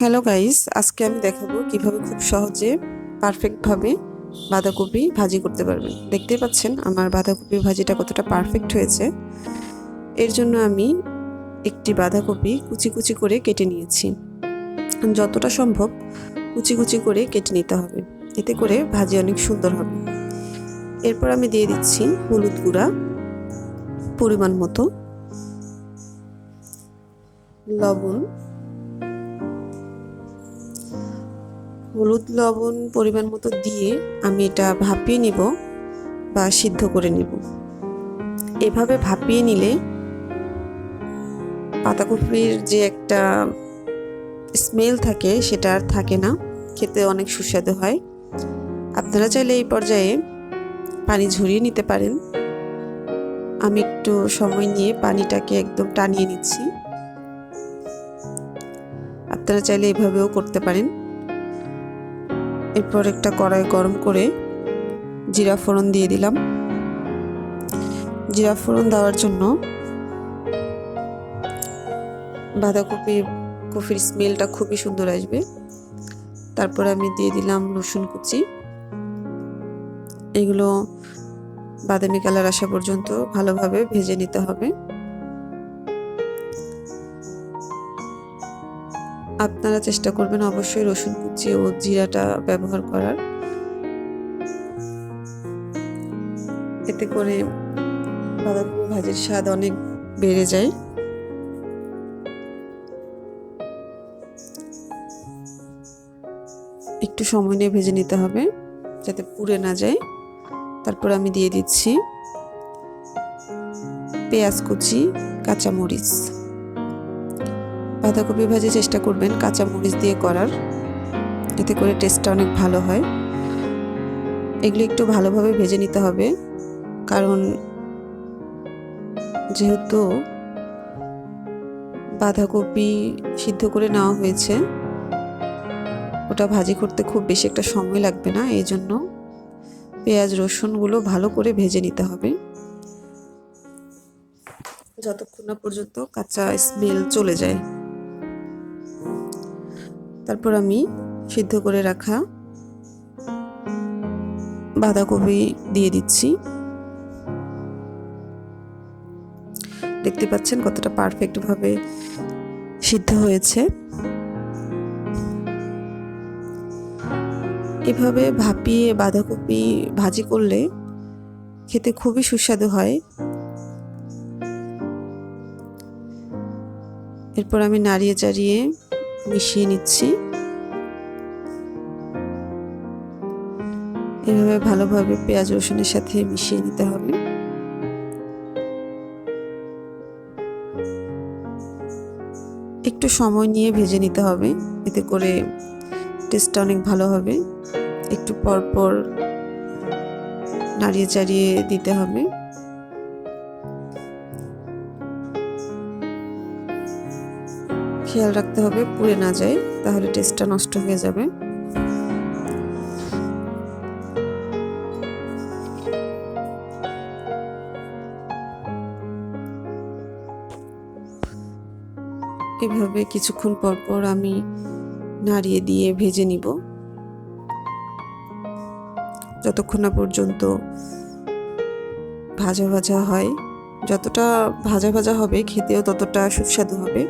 Hello guys আজকে আমি দেখাবো কীভাবে খুব সহজে পারফেক্টভাবে বাঁধাকপি ভাজি করতে পারবেন। দেখতেই পাচ্ছেন, আমার বাঁধাকপি ভাজিটা কতটা পারফেক্ট হয়েছে। এর জন্য আমি একটি বাঁধাকপি কুচি কুচি করে কেটে নিয়েছি। যতটা সম্ভব কুচি কুচি করে কেটে নিতে হবে। এতে করে ভাজি অনেক সুন্দর হবে। এরপর আমি দিয়ে দিচ্ছি হলুদ গুঁড়া পরিমাণ মতো। লবণ। হলুদ লবণ পরিমাণ মতো দিয়ে আমি এটা ভাপিয়ে নিব বা সিদ্ধ করে নিব। এভাবে ভাপিয়ে নিলে পাতাকপির যে একটা স্মেল থাকে সেটা আর থাকে না, খেতে অনেক সুস্বাদু হয়। আপনারা চাইলে এই পর্যায়ে পানি ঝরিয়ে নিতে পারেন। আমি একটু সময় নিয়ে পানিটাকে একদম টানিয়ে নিচ্ছি। আপনারা চাইলে এভাবেও করতে পারেন। এরপর একটা কড়াই গরম করে জিরা ফোড়ন দিয়ে দিলাম। জিরা ফোড়ন দেওয়ার জন্য বাঁধাকপি কফির স্মেলটা খুবই সুন্দর আসবে। তারপর আমি দিয়ে দিলাম রসুন কুচি। এগুলো বাদামি কালার আসা পর্যন্ত ভালোভাবে ভেজে নিতে হবে। আপনারা চেষ্টা করবেন অবশ্যই রসুন কুচি ও জিরাটা ব্যবহার করার। এতে করে বাঁধাকপি ভাজির স্বাদ অনেক বেড়ে যায়। একটু সময় নিয়ে ভেজে নিতে হবে যাতে পুড়ে না যায়। তারপর আমি দিয়ে দিচ্ছি পেঁয়াজ কুচি, কাঁচামরিচ। বাঁধাকপি ভাজি চেষ্টা করবেন কাঁচা মরিচ দিয়ে করার। এতে করে টেস্টটা অনেক ভালো হয়। এগুলো একটু ভালোভাবে ভেজে নিতে হবে। কারণ যেহেতু বাঁধাকপি সিদ্ধ করে নেওয়া হয়েছে, ওটা ভাজি করতে খুব বেশি একটা সময় লাগবে না। এই জন্য পেঁয়াজ, রসুনগুলো ভালো করে ভেজে নিতে হবে। যতক্ষণ না পর্যন্ত কাঁচা স্মেল চলে যায়। তারপর আমি সিদ্ধ করে রাখা বাঁধাকপি দিয়ে দিচ্ছি। দেখতে পাচ্ছেন কতটা পারফেক্টভাবে সিদ্ধ হয়েছে। এভাবে ভাপিয়ে বাঁধাকপি ভাজি করলে খেতে খুবই সুস্বাদু হয়। এরপর আমি নাড়িয়ে চাড়িয়ে মিশিয়ে নিচ্ছি। এভাবে ভালোভাবে পেঁয়াজ, রসুনের সাথে মিশিয়ে নিতে হবে। একটু সময় নিয়ে ভেজে নিতে হবে, এতে করে টেস্টটা অনেক ভালো হবে। একটু পর পর নাড়িয়ে চাড়িয়ে দিতে হবে। খেয়াল রাখতে হবে, পুড়ে না যায়, তাহলে টেস্টটা নষ্ট হয়ে যাবে। এভাবে কিছুক্ষণ পর পর আমি নাড়িয়ে দিয়ে ভেজে নিব। যতক্ষণ না পর্যন্ত ভাজা ভাজা হয়, যতটা ভাজা ভাজা হবে, খেতেও ততটা সুস্বাদু হবে।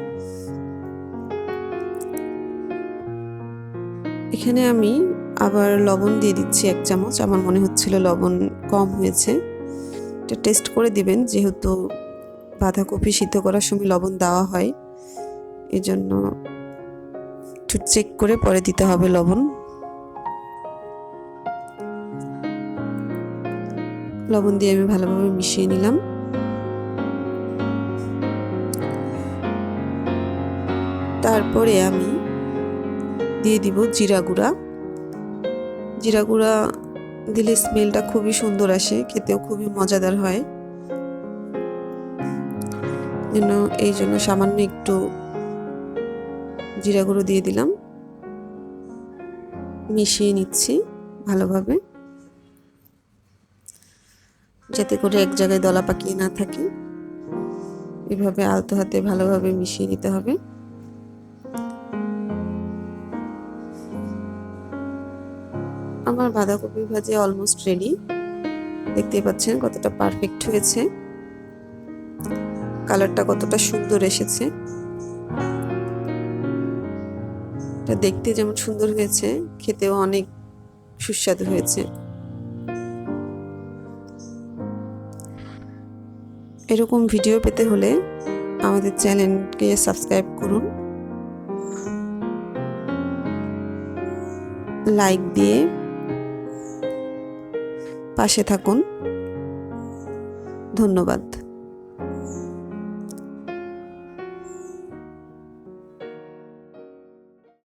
এখানে আমি আবার লবণ দিয়ে দিচ্ছি এক চামচ। আমার মনে হচ্ছিল লবণ কম হয়েছে। এটা টেস্ট করে দিবেন, যেহেতু বাঁধাকপি সিদ্ধ করার সময় লবণ দেওয়া হয়। এই জন্য একটু চেক করে পরে দিতে হবে লবণ। লবণ দিয়ে আমি ভালোভাবে মিশিয়ে নিলাম। তারপরে আমি দিয়ে দিব জিরা গুঁড়া। জিরা গুঁড়া দিলে স্মেলটা খুবই সুন্দর আসে, খেতেও খুবই মজাদার হয়। জন্য এই জন্য সামান্য একটু জিরা গুঁড়ো দিয়ে দিলাম। মিশিয়ে নিচ্ছি ভালোভাবে। যাতে করে এক জায়গায় দলা পাকিয়ে না থাকে। এভাবে আলতো হাতে ভালোভাবে মিশিয়ে নিতে হবে। আমার বাঁধাকপি ভাজি অলমোস্ট রেডি দেখতেই পাচ্ছেন কতটা পারফেক্ট হয়েছে। কালারটা কতটা সুন্দর এসেছে। এটা দেখতে যেমন সুন্দর হয়েছে, খেতেও অনেক সুস্বাদু হয়েছে। এরকম ভিডিও পেতে হলে আমাদের চ্যানেলকে সাবস্ক্রাইব করুন। লাইক দিয়ে পাশে থাকুন। ধন্যবাদ।